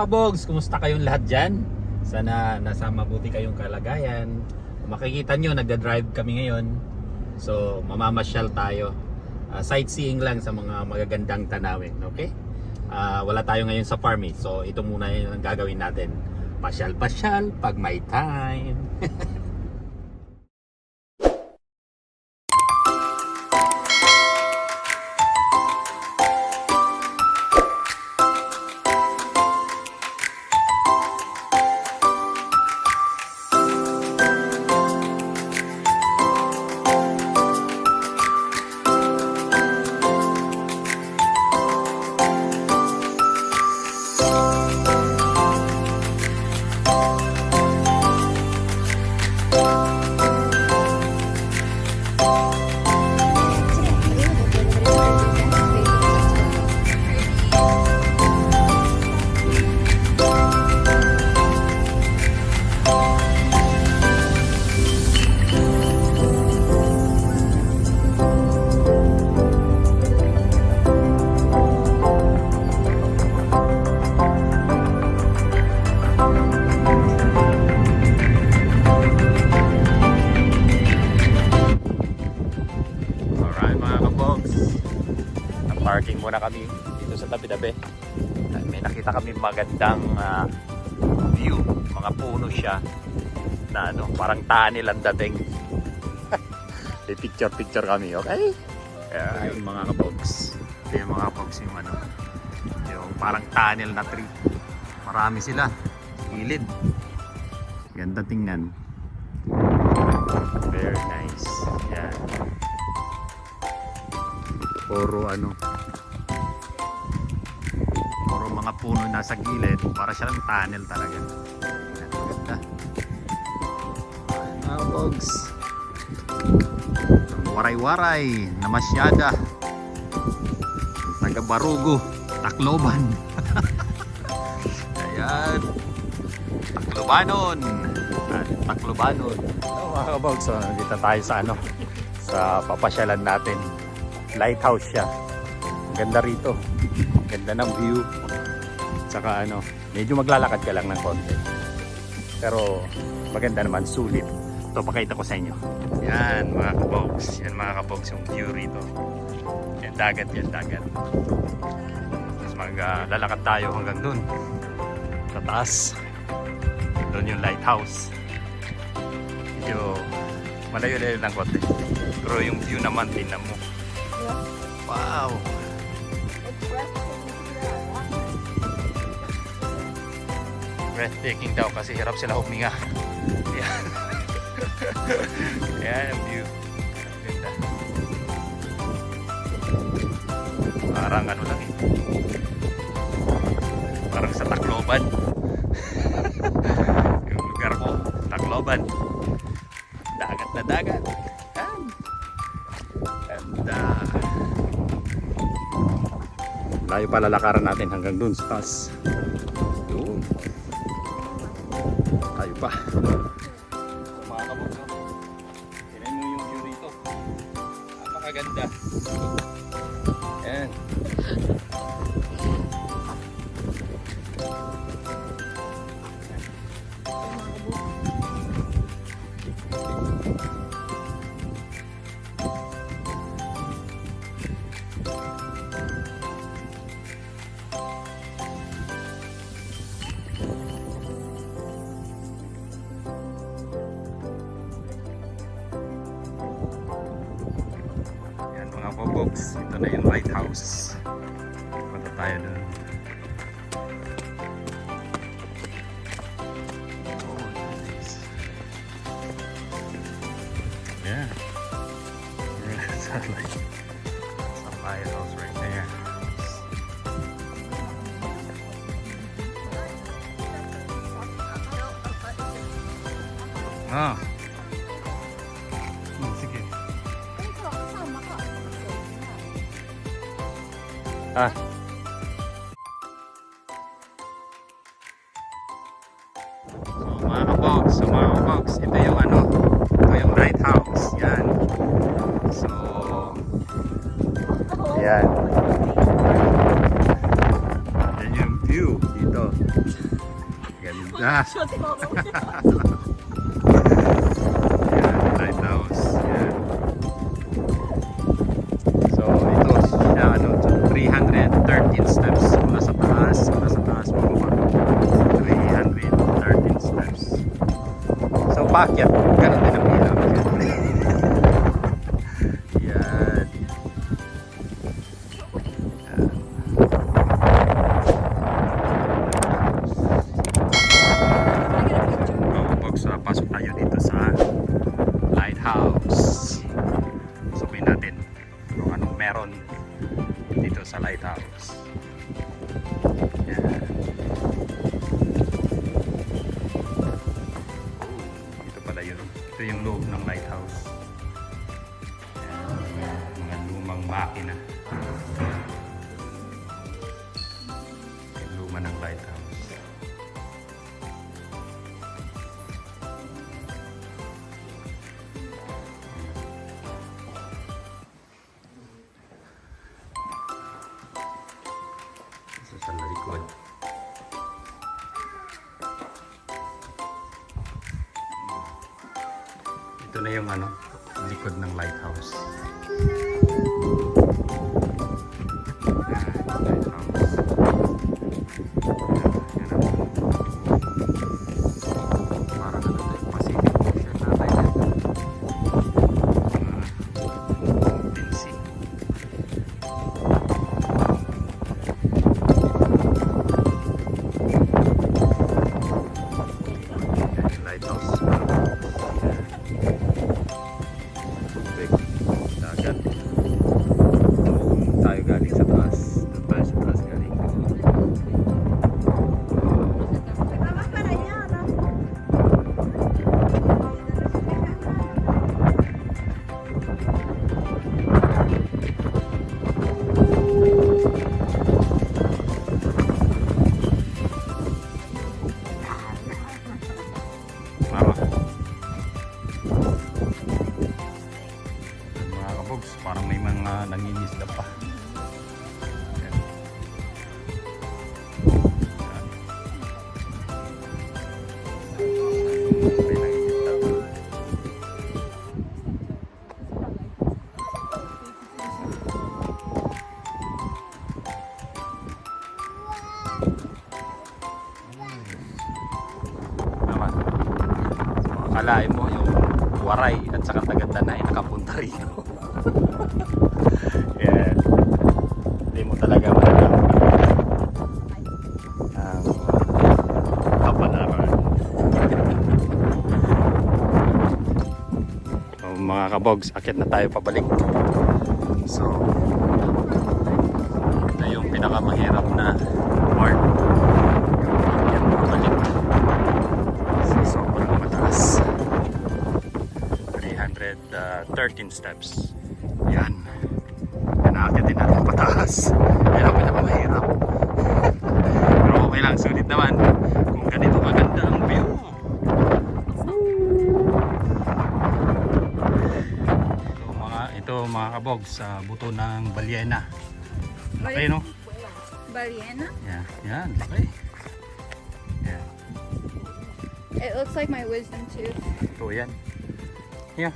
kabogs, kumusta kayong lahat dyan? Sana nasa mabuti kayong kalagayan. Makikita nyo, nagda-drive kami ngayon. So, mamamasyal tayo. Ah, sightseeing lang sa mga magagandang tanawin, okay? Ah, wala tayo ngayon sa farm eh. So, ito muna yung gagawin natin. Pasyal-pasyal pag may time. Na-parking muna kami dito sa tabi-tabi. May nakita kami magandang ah, view. Mga puno siya na ano, parang tunnel ang dating. May picture-picture kami, okay? Kaya yung mga kabogs. Ito yung mga kabogs yung ano, yung parang tunnel na tree. Marami sila. Gilid. Ganda tingnan. Very nice. Yan. Puro ano. Mga puno nasa gilid. Para siyang tunnel talaga. Yan, Ganda. Mga bogs. Waray-waray na masyada. Taga Barugo. Tacloban. Ayan. Taclobanon. At Taclobanon. Oh, mga kabogs, so, tayo sa ano, sa papasyalan natin. Lighthouse siya. Ganda rito. Ganda ng view. Tsaka ano, medyo maglalakad ka lang ng konti. Pero maganda naman, sulit. Ito, pakita ko sa inyo. Yan, mga kabogs. Yan, mga kabogs, yung view rito. Yan, dagat yan, dagat. Tapos maglalakad tayo hanggang dun. Sa taas. Doon yung lighthouse. Medyo malayo-layo lang konti. Pero yung view naman, tingnan mo. Wow! Breathtaking daw kasi hirap sila huminga. Yan. Yan ang view. Ganda. Parang ano lang eh. Parang sa Tacloban. yung lugar ko, Tacloban. Dagat na dagat. Yan. Ganda. Layo pa lalakaran natin hanggang dun sa taas. Tayo pa. Mga kabog no? Tignan mo yung view rito. Napakaganda. Mga kabogs. Ito na yung lighthouse. Punta tayo dun. Oh, nice. Yeah. Yeah, it's like some lighthouse right there. Ah. Ah. So mga kabogs, so mga kabogs, ito yung ano, ito yung lighthouse, yan. So, yan. Yan yung view dito. Ah. paakyat, ganun din ang ilaw. Yan. Pasok tayo dito sa lighthouse. Makina. Yung luma ng lighthouse. Isa sa likod. Ito na yung ano, likod ng lighthouse. Thank you. Parang may mga nangingisda pa. Yan. Yan. May nangingisda pa. Naman. So, akalain mo yung waray at saka tagada na ay nakapunta rito. Kabogs, akit na tayo pabalik. So, ito yung pinakamahirap na part. Yan, pabalik. So, sobrang. 313 steps. Mga, kabog sa buto ng balyena. Laki no? Baliena? Yan, yan, laki. Yan. It looks like my wisdom tooth. Ito yan. Yeah.